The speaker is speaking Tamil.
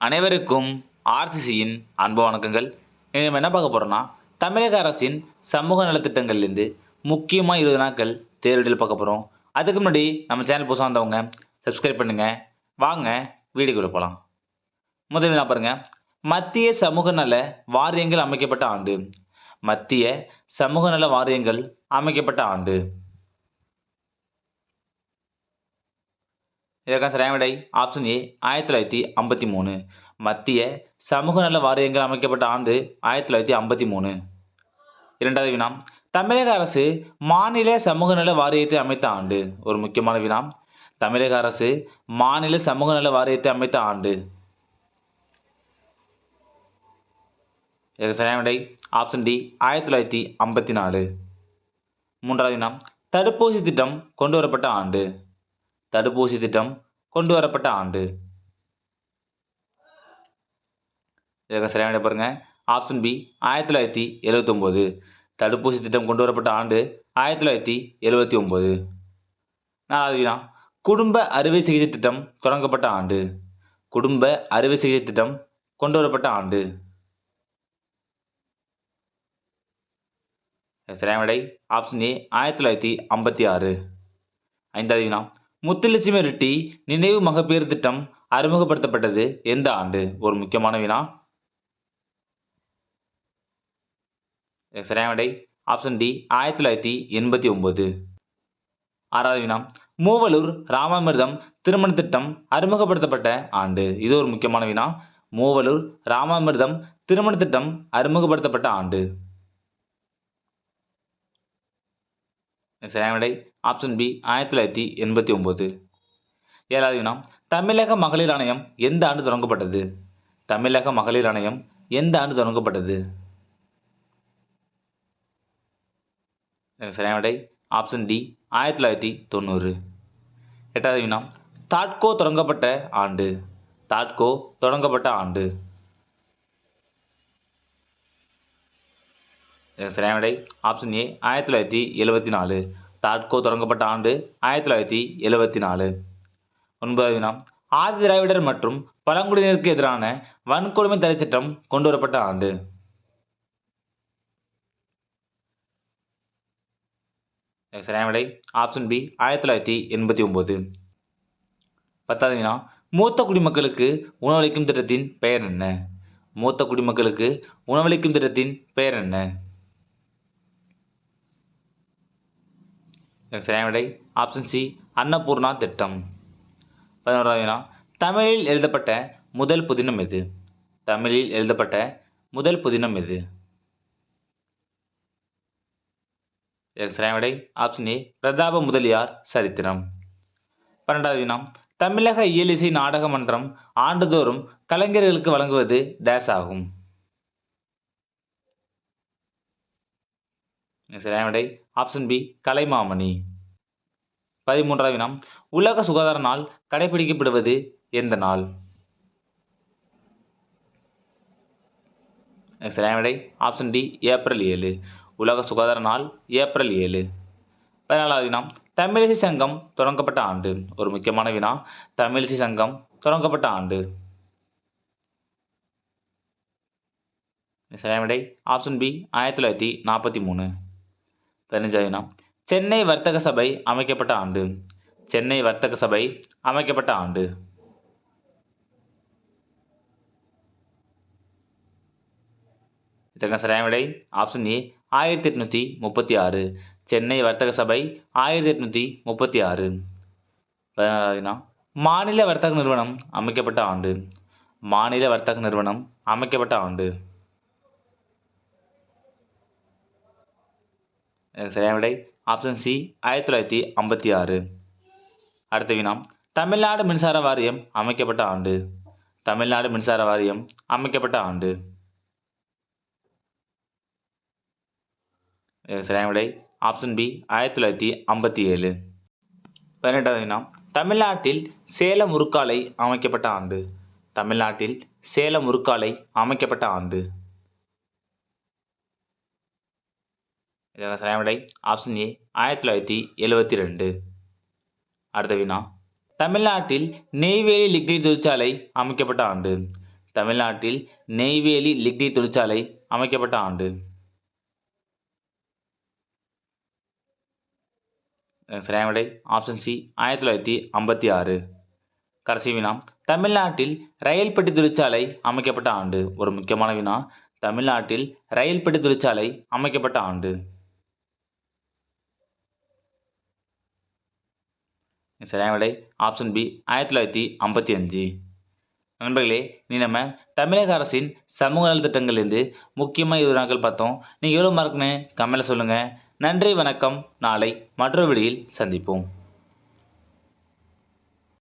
அனைவருக்கும் ஆர்சிசியின் அன்பு வணக்கங்கள். நம்ம என்ன பார்க்க போகிறோம்னா தமிழக அரசின் சமூக நலத்திட்டங்கள்லேருந்து முக்கியமாக இருபது நாட்கள் தேர்தல் பார்க்க போகிறோம் அதுக்கு முன்னாடி நம்ம சேனல் புதுசாக வந்தவங்க சப்ஸ்கிரைப் பண்ணுங்கள் வாங்க வீடியோக்குள்ள போகலாம் முதல்ல நான் பாருங்கள் மத்திய சமூக நல வாரியங்கள் அமைக்கப்பட்ட ஆண்டு. மத்திய சமூக நல வாரியங்கள் அமைக்கப்பட்ட ஆண்டு. இதற்கான சரியான விடை ஆப்ஷன் ஏ ஆயிரத்தி தொள்ளாயிரத்தி ஐம்பத்தி மூணு. மத்திய சமூக நல வாரியங்கள் அமைக்கப்பட்ட ஆண்டு ஆயிரத்தி தொள்ளாயிரத்தி ஐம்பத்தி மூணு. இரண்டாவது வினாம் தமிழக அரசு மாநில சமூக நல வாரியத்தை அமைத்த ஆண்டு. ஒரு முக்கியமான வினாம் தமிழக அரசு மாநில சமூக நல வாரியத்தை அமைத்த ஆண்டு. சரியான விடை ஆப்ஷன் டி ஆயிரத்தி தொள்ளாயிரத்தி ஐம்பத்தி நாலு. மூன்றாவது வினாம் தடுப்பூசி திட்டம் கொண்டு வரப்பட்ட ஆண்டு. தடுப்பூசி திட்டம் கொண்டு வரப்பட்ட ஆண்டு இதற்கு சரியான பாருங்க. ஆப்ஷன் பி ஆயிரத்தி தொள்ளாயிரத்தி எழுபத்தொம்போது தடுப்பூசி திட்டம் கொண்டு வரப்பட்ட ஆண்டு ஆயிரத்தி தொள்ளாயிரத்தி எழுபத்தி ஒம்பது நாலாவது வினா குடும்ப அறுவை சிகிச்சை திட்டம் தொடங்கப்பட்ட ஆண்டு. குடும்ப அறுவை சிகிச்சை திட்டம் கொண்டு வரப்பட்ட ஆண்டு சரியான விடை ஆப்ஷன் ஏ ஆயிரத்தி தொள்ளாயிரத்தி ஐம்பத்தி ஆறு. ஐந்தாவது வினா முத்துலட்சுமி ரெட்டி நினைவு மகப்பேறு திட்டம் அறிமுகப்படுத்தப்பட்டது எந்த ஆண்டு? ஒரு முக்கியமான வினா. சரியான விடை. ஆப்ஷன் டி ஆயிரத்தி தொள்ளாயிரத்தி எண்பத்தி ஒன்பது. ஆறாவது வினா. மூவலூர் ராமாமிர்தம் திருமண திட்டம் அறிமுகப்படுத்தப்பட்ட ஆண்டு. இது ஒரு முக்கியமான வினா. மூவலூர் ராமாமிர்தம் திருமண திட்டம் அறிமுகப்படுத்தப்பட்ட ஆண்டு. சரியான விடை ஆப்ஷன் பி ஆயிரத்தி தொள்ளாயிரத்தி எண்பத்தி ஒம்பது ஏழாவது வினா தமிழக மகளிர் ஆணையம் எந்த ஆண்டு தொடங்கப்பட்டது? தமிழக மகளிர் ஆணையம் எந்த ஆண்டு தொடங்கப்பட்டது? சரியான விடை ஆப்ஷன் டி ஆயிரத்தி தொள்ளாயிரத்தி தொண்ணூறு. எட்டாவது வினா தாட்கோ தொடங்கப்பட்ட ஆண்டு. தாட்கோ தொடங்கப்பட்ட ஆண்டு. சரியான விடை ஆப்ஷன் ஏ ஆயிரத்தி தொள்ளாயிரத்தி எழுபத்தி நாலு. தாட்கோ தொடங்கப்பட்ட ஆண்டு ஆயிரத்தி தொள்ளாயிரத்தி எழுபத்தி நாலு. ஒன்பதாவது வினா ஆதி திராவிடர் மற்றும் பழங்குடியினருக்கு எதிரான வன்கொடுமை தடை சட்டம் கொண்டு வரப்பட்ட ஆண்டு. சரியான விடை ஆப்ஷன் பி ஆயிரத்தி தொள்ளாயிரத்தி எண்பத்தி ஒம்பது பத்தாவது வினா மூத்த குடிமக்களுக்கு உணவளிக்கும் திட்டத்தின் பெயர் என்ன? மூத்த குடிமக்களுக்கு உணவளிக்கும் திட்டத்தின் பெயர் என்ன? விடை ஆப்ஷன் சி அன்னபூர்ணா திட்டம். பதினோராவது வினா தமிழில் எழுதப்பட்ட முதல் புதினம் எது? தமிழில் எழுதப்பட்ட முதல் புதினம் எது? விடை ஆப்ஷன் ஏ பிரதாப முதலியார் சரித்திரம். பன்னெண்டாவது வினம் தமிழக இயலிசை நாடக மன்றம் ஆண்டுதோறும் கலைஞர்களுக்கு வழங்குவது டேஸ் ஆகும். சரியான விடை ஆப்ஷன் பி கலைமாமணி. பதிமூன்றாவது வினம் உலக சுகாதார நாள் கடைபிடிக்கப்படுவது எந்த நாள்? சரியான விடை ஆப்ஷன் டி ஏப்ரல் ஏழு. உலக சுகாதார நாள் ஏப்ரல் ஏழு. பதினாலாவது வினா தமிழிசை சங்கம் தொடங்கப்பட்ட ஆண்டு. ஒரு முக்கியமான வினா தமிழிசை சங்கம் தொடங்கப்பட்ட ஆண்டு. சரியான விடை ஆப்ஷன் பி ஆயிரத்தி தொள்ளாயிரத்தி நாற்பத்தி மூணு. பதினஞ்சாவது சென்னை வர்த்தக சபை அமைக்கப்பட்ட ஆண்டு. சென்னை வர்த்தக சபை அமைக்கப்பட்ட ஆண்டு. இதற்கான சரியான விடை ஆப்ஷன் ஏ ஆயிரத்தி எட்நூற்றி முப்பத்தி ஆறு. சென்னை வர்த்தக சபை ஆயிரத்தி எட்நூற்றி முப்பத்தி ஆறு. பதினாறாவதுனா மாநில வர்த்தக நிறுவனம் அமைக்கப்பட்ட ஆண்டு. மாநில வர்த்தக நிறுவனம் அமைக்கப்பட்ட ஆண்டு. சரியான விடை. ஆப்ஷன் சி ஆயிரத்தி தொள்ளாயிரத்தி ஐம்பத்தி ஆறு. அடுத்த வினா தமிழ்நாடு மின்சார வாரியம் அமைக்கப்பட்ட ஆண்டு. தமிழ்நாடு மின்சார வாரியம் அமைக்கப்பட்ட ஆண்டு. சரியான விடை. ஆப்ஷன் பி ஆயிரத்தி தொள்ளாயிரத்தி ஐம்பத்தி ஏழு. பதினெட்டாவது வினா தமிழ்நாட்டில் சேலம் உருக்காலை அமைக்கப்பட்ட ஆண்டு. தமிழ்நாட்டில் சேலம் உருக்காலை அமைக்கப்பட்ட ஆண்டு. இதற்கான சரியான விடை ஆப்ஷன் ஏ ஆயிரத்தி தொள்ளாயிரத்தி எழுபத்தி ரெண்டு. அடுத்த வினா. தமிழ்நாட்டில் நெய்வேலி லிக்னி தொழிற்சாலை அமைக்கப்பட்ட ஆண்டு. தமிழ்நாட்டில் நெய்வேலி லிக்னி தொழிற்சாலை அமைக்கப்பட்ட ஆண்டு. சரியான விடை ஆப்ஷன் சி ஆயிரத்தி தொள்ளாயிரத்தி ஐம்பத்தி ஆறு. கடைசி வினா. தமிழ்நாட்டில் ரயில் பெட்டி தொழிற்சாலை அமைக்கப்பட்ட ஆண்டு. ஒரு முக்கியமான வினா. தமிழ்நாட்டில் ரயில் பெட்டி தொழிற்சாலை அமைக்கப்பட்ட ஆண்டு. சரியான விடை. ஆப்ஷன் பி ஆயிரத்தி தொள்ளாயிரத்தி ஐம்பத்தி அஞ்சு. நண்பர்களே நீ நம்ம தமிழக அரசின் சமூக நலத்திட்டங்கள்லேருந்து முக்கியமாக இருபது நாட்கள் பார்த்தோம். நீங்கள் எவ்வளோ மார்க்குன்னு கமெண்ட்டில் சொல்லுங்கள் நன்றி வணக்கம். நாளை மற்றொரு விடியில் சந்திப்போம்.